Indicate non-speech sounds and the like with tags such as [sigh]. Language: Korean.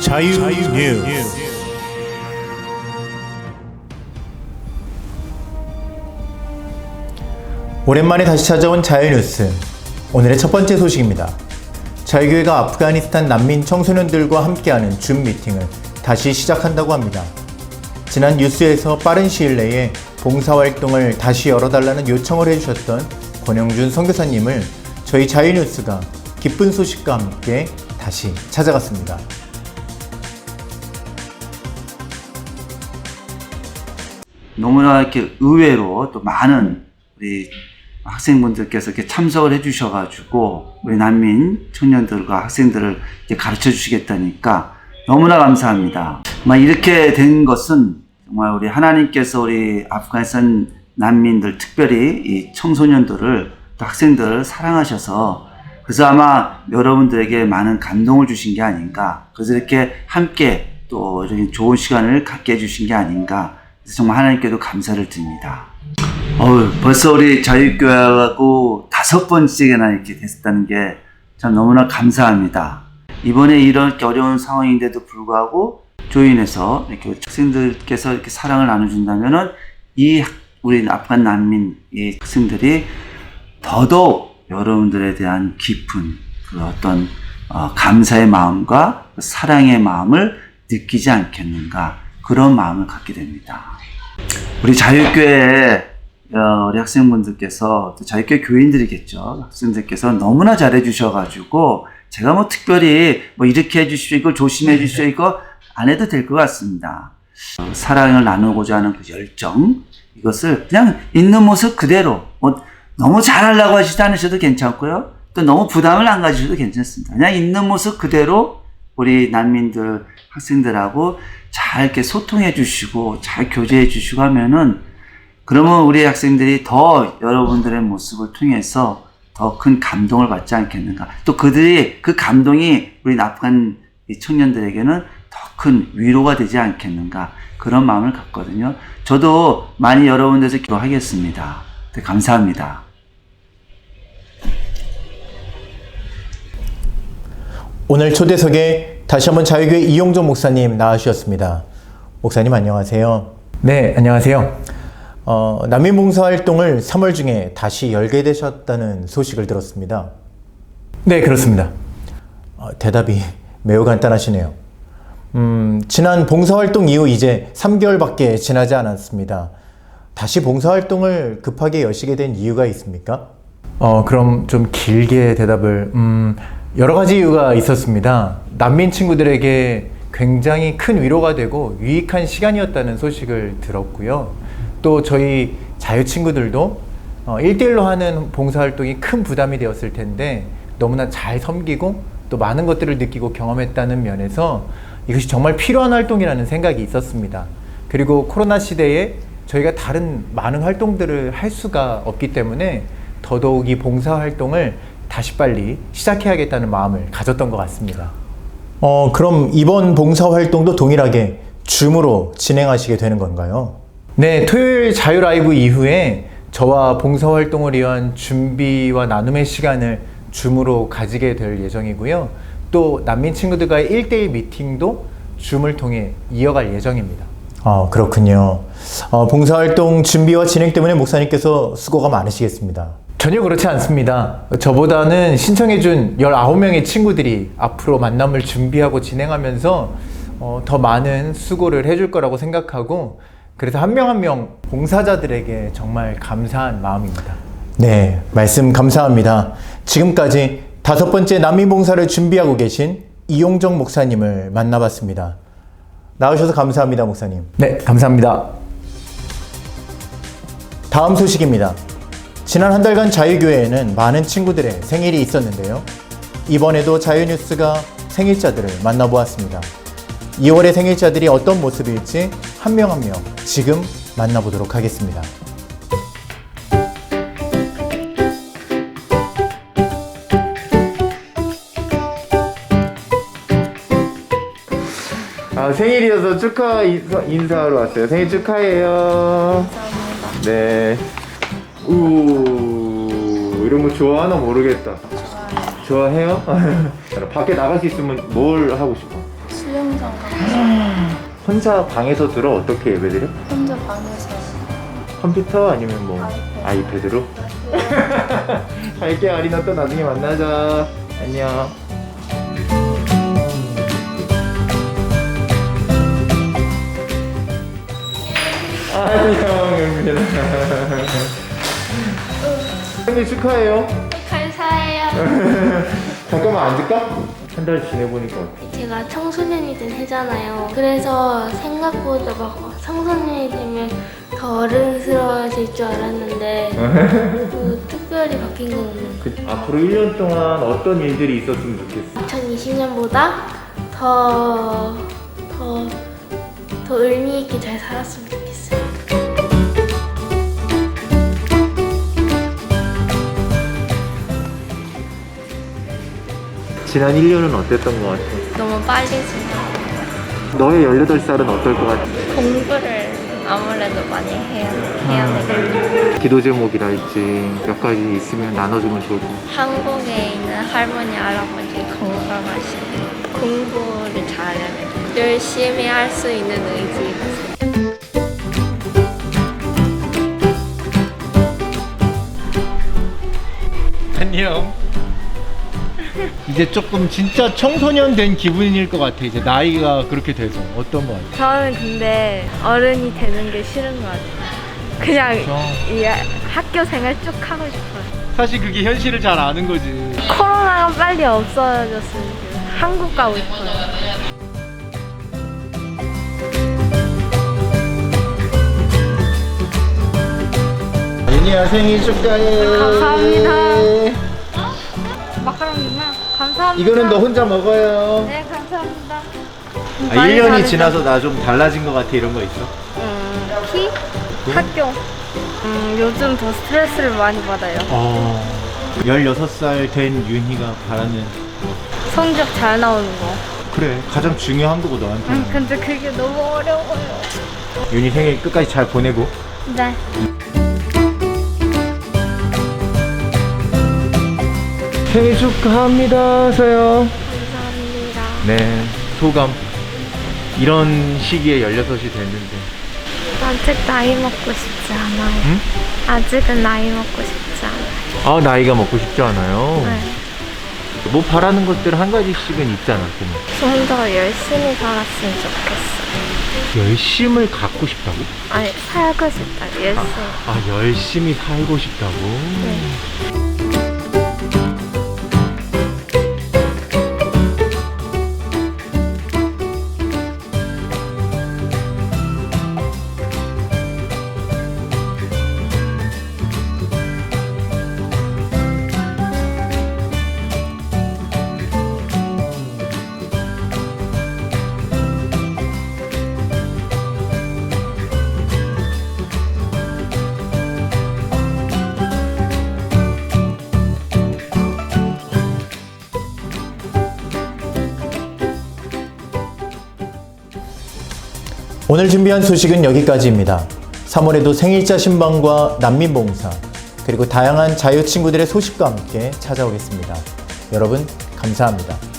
자유뉴스 오랜만에 다시 찾아온 자유뉴스 오늘의 첫 번째 소식입니다. 자유교회가 아프가니스탄 난민 청소년들과 함께하는 줌 미팅을 다시 시작한다고 합니다. 지난 뉴스에서 빠른 시일 내에 봉사활동을 다시 열어달라는 요청을 해주셨던 권영준 선교사님을 저희 자유뉴스가 기쁜 소식과 함께 다시 찾아갔습니다. 너무나 이렇게 의외로 또 많은 우리 학생분들께서 이렇게 참석을 해주셔가지고 우리 난민 청년들과 학생들을 가르쳐 주시겠다니까 너무나 감사합니다. 이렇게 된 것은 정말 우리 하나님께서 우리 아프가니스탄 난민들 특별히 이 청소년들을 또 학생들을 사랑하셔서 그래서 아마 여러분들에게 많은 감동을 주신 게 아닌가. 그래서 이렇게 함께 또 좋은 시간을 갖게 해주신 게 아닌가. 정말 하나님께도 감사를 드립니다. 어우, 벌써 우리 자유교회하고 다섯 번째나 이렇게 됐다는 게 참 너무나 감사합니다. 이번에 이런 어려운 상황인데도 불구하고 조인해서 이렇게 학생들께서 이렇게 사랑을 나눠준다면은 이 학- 우리 아프간 난민 이 학생들이 더더욱 여러분들에 대한 깊은 그 어떤 어, 감사의 마음과 그 사랑의 마음을 느끼지 않겠는가 그런 마음을 갖게 됩니다. 우리 자유교회 어, 우리 학생분들께서 또 자유교회 교인들이겠죠 학생들께서 너무나 잘해 주셔가지고 제가 뭐 특별히 뭐 이렇게 해주십시오 조심해 주십시오 안 해도 될 것 같습니다. 어, 사랑을 나누고자 하는 그 열정 이것을 그냥 있는 모습 그대로 뭐 너무 잘하려고 하시지 않으셔도 괜찮고요. 또 너무 부담을 안 가지셔도 괜찮습니다. 그냥 있는 모습 그대로 우리 난민들 학생들하고 잘 이렇게 소통해 주시고 잘 교제해 주시고 하면은 그러면 우리 학생들이 더 여러분들의 모습을 통해서 더 큰 감동을 받지 않겠는가. 또 그들이 그 감동이 우리 아프간 이 청년들에게는 더 큰 위로가 되지 않겠는가. 그런 마음을 갖거든요. 저도 많이 여러분들에서 기도하겠습니다. 네, 감사합니다. 오늘 초대석에 다시 한번 자유교회 이용정 목사님 나와주셨습니다. 목사님 안녕하세요. 네, 안녕하세요. 어, 난민 봉사 활동을 3월 중에 다시 열게 되셨다는 소식을 들었습니다. 네, 그렇습니다. 어, 대답이 매우 간단하시네요. 음, 지난 봉사 활동 이후 이제 3개월밖에 지나지 않았습니다. 다시 봉사 활동을 급하게 여시게 된 이유가 있습니까? 어, 그럼 좀 길게 대답을, 음, 여러 가지 이유가 있었습니다. 난민 친구들에게 굉장히 큰 위로가 되고 유익한 시간이었다는 소식을 들었고요. 또 저희 자유 친구들도 어, 1대1로 하는 봉사활동이 큰 부담이 되었을 텐데 너무나 잘 섬기고 또 많은 것들을 느끼고 경험했다는 면에서 이것이 정말 필요한 활동이라는 생각이 있었습니다. 그리고 코로나 시대에 저희가 다른 많은 활동들을 할 수가 없기 때문에 더더욱 이 봉사활동을 다시 빨리 시작해야겠다는 마음을 가졌던 것 같습니다. 어, 그럼 이번 봉사활동도 동일하게 줌으로 진행하시게 되는 건가요? 네, 토요일 자유 라이브 이후에 저와 봉사활동을 위한 준비와 나눔의 시간을 줌으로 가지게 될 예정이고요. 또 난민 친구들과의 1대1 미팅도 줌을 통해 이어갈 예정입니다. 아, 그렇군요. 어, 봉사활동 준비와 진행 때문에 목사님께서 수고가 많으시겠습니다. 전혀 그렇지 않습니다. 저보다는 신청해준 19명의 친구들이 앞으로 만남을 준비하고 진행하면서 어, 더 많은 수고를 해줄 거라고 생각하고 그래서 한 명 한 명 봉사자들에게 정말 감사한 마음입니다. 네, 말씀 감사합니다. 지금까지 다섯 번째 난민 봉사를 준비하고 계신 이용정 목사님을 만나봤습니다. 나오셔서 감사합니다, 목사님. 네, 감사합니다. 다음 소식입니다. 지난 한 달간 자유교회에는 많은 친구들의 생일이 있었는데요. 이번에도 자유뉴스가 생일자들을 만나보았습니다. 2월의 생일자들이 어떤 모습일지 한 명 한 명 지금 만나보도록 하겠습니다. 아, 생일이어서 축하 인사, 인사하러 왔어요. 생일 축하해요. 감사합니다. 네. 우 이런 거 좋아하나 모르겠다. 좋아해요? [laughs] 밖에 나갈 수 있으면 뭘 하고 싶어? 수영장 하고 혼자 방에서 들어 어떻게 예배드려? 혼자 방에서 컴퓨터 아니면 뭐 아이패드. 아이패드로? [laughs] 갈게 아리나 또 나중에 만나자 안녕 안녕 영민아 [laughs] 생일 축하해요 감사해요. [laughs] 잠깐만 앉을까? 한 달 지내보니까 어때? 제가 청소년이 된 해잖아요. 그래서 생각보다 막 청소년이 되면 더 어른스러워질 줄 알았는데 [laughs] 그 특별히 바뀐 건 없는 그, 앞으로 1년 동안 어떤 일들이 있었으면 좋겠어? 2020년보다 더, 더, 더 의미 있게 잘 살았으면 지난 1년은 어땠던 것 같아? 너무 빨리 지나. 너의 18살은 어떨 것 같아? 공부를 아무래도 많이 해야, 해야 되겠네. 기도 제목이랄지 몇 가지 있으면 나눠주면 좋을 것 같아 한국에 있는 할머니, 할아버지 건강하시고 공부를 잘해야 돼. 열심히 할 수 있는 의지. 이제 조금 진짜 청소년 된 기분일 것 같아 이제 나이가 그렇게 돼서 어떤 것 같아? 저는 근데 어른이 되는 게 싫은 것 같아요. 그냥 이 학교 생활 쭉 하고 싶어요. 사실 그게 현실을 잘 아는 거지 코로나가 빨리 없어졌으면 좋겠어요. 한국 가고 싶어요. 윤희야 생일 축하해 감사합니다. 마카롱이나 감사합니다. 이거는 너 혼자 먹어요 네, 감사합니다. 아, 많이 1년이 다르죠? 지나서 나 좀 달라진 것 같아 이런 거 있어? 음, 키? 학교. 음, 요즘 더 스트레스를 많이 받아요. 어 16살 된 윤희가 바라는 성적 잘 나오는 거. 그래 가장 중요한 거고 너한테는 음, 근데 그게 너무 어려워요. 윤희 생일 끝까지 잘 보내고 네. 생일 축하합니다 서영 감사합니다. 네 소감 이런 시기에 16이 됐는데 아직 나이 먹고 싶지 않아요. 응? 아직은 나이 먹고 싶지 않아요. 아 나이가 먹고 싶지 않아요 네. 뭐 바라는 것들 한 가지씩은 있잖아 그냥 좀 더 열심히 살았으면 좋겠어. 열심을 갖고 싶다고? 아니, 살고 싶다. 열심히. 아 열심히 살고 싶다고? 네. 오늘 준비한 소식은 여기까지입니다. 3월에도 생일자 신방과 난민봉사, 그리고 다양한 자유 친구들의 소식과 함께 찾아오겠습니다. 여러분, 감사합니다.